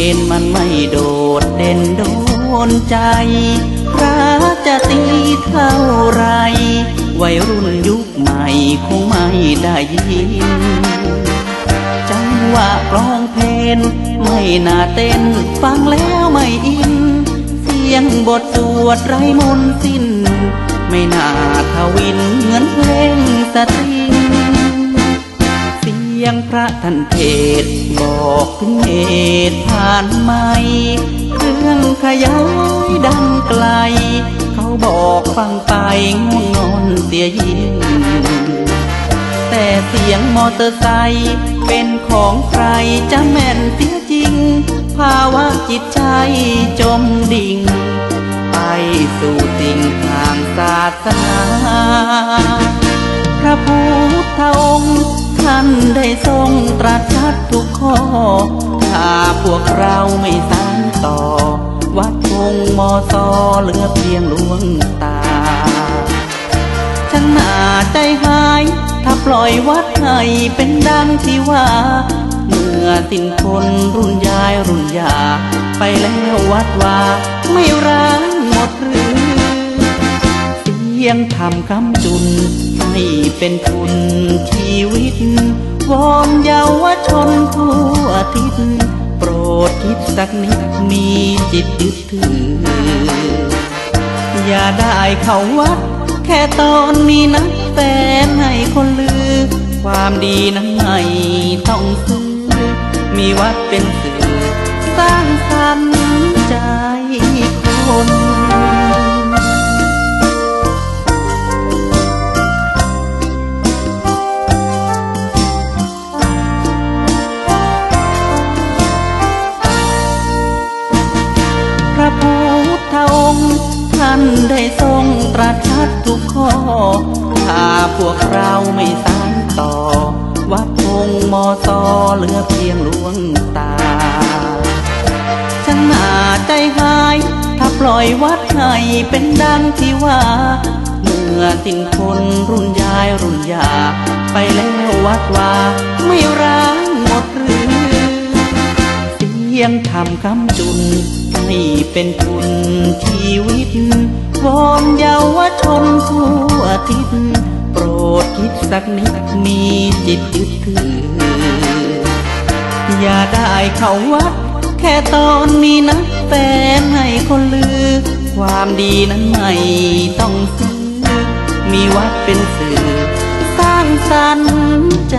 องเพลงมันไม่โดดเด่นโดนใจพระจะตีเท่าไร วัยรุ่นยุคใหม่คงไม่ได้ยิน จังหวะกลองเพลงไม่น่าเต้นฟังแล้วไม่อิน เสียงบทสวดไรมนสิ้น ไม่น่าทวินเหมือนเพลงสตริง ยงพระท่านเทศบอกถึงเหตุผ่านไม่เครื่องขยายดังไกล เขาบอกฟังไปง่วงนอนเสียยิ่งแต่เสียงมอเตอร์ไซค์เป็นของใครจะแม่นเสียจริง ภาวะจิตใจจมดิ่ง ไปสู่สิ่งทางศาสนาพระพุทธองค์ ท่านได้ทรงตรัสชัดทุกข้อ ถ้าพวกเราไม่สานต่อ วัดคงมอซอเหลือเพียงหลวงตา ฉันน่าใจหาย ถ้าปล่อยวัดให้เป็นดังที่ว่า เมื่อสิ้นคนรุ่นยายรุ่นยา ไปแล้ววัดว่าไม่ร้างหมดหรือ เสียงทำคำจุน ให้เป็นทุนชีวิต วอนเยาวชนทั่วทิศโปรดคิดสักนิดมีจิตยึดถือ อย่าได้เข้าวัด แค่ตอนมีนักแฟนให้คนลือ ความดีนั้นไม่ต้องซื้อมีวัดเป็นสื่อสร้างสรรค์านได้ทรงตรัสชัดทุกข้อ ถ้าพวกเราไม่สานต่อ วัดคงมอซอเหลือเพียงหลวงตา ฉันน่าใจหาย ถ้าปล่อยวัดให้เป็นดังที่ว่า เมื่อสิ้นคนรุ่นยายรุ่นยา ไปแล้ววัดว่าไม่ร้างหมดหรือ เสียงทำคำจุน ให้เป็นทุนชีวิต วอนเยาวชนทั่วทิศโปรดคิดสักนิดมีจิตยึดถือ อย่าได้เข้าวัด แค่ตอนมีนักแฟนให้คนลือ ความดีนั้นไม่ต้องซื้อ มีวัดเป็นสื่อ สร้างสรรค์ใจ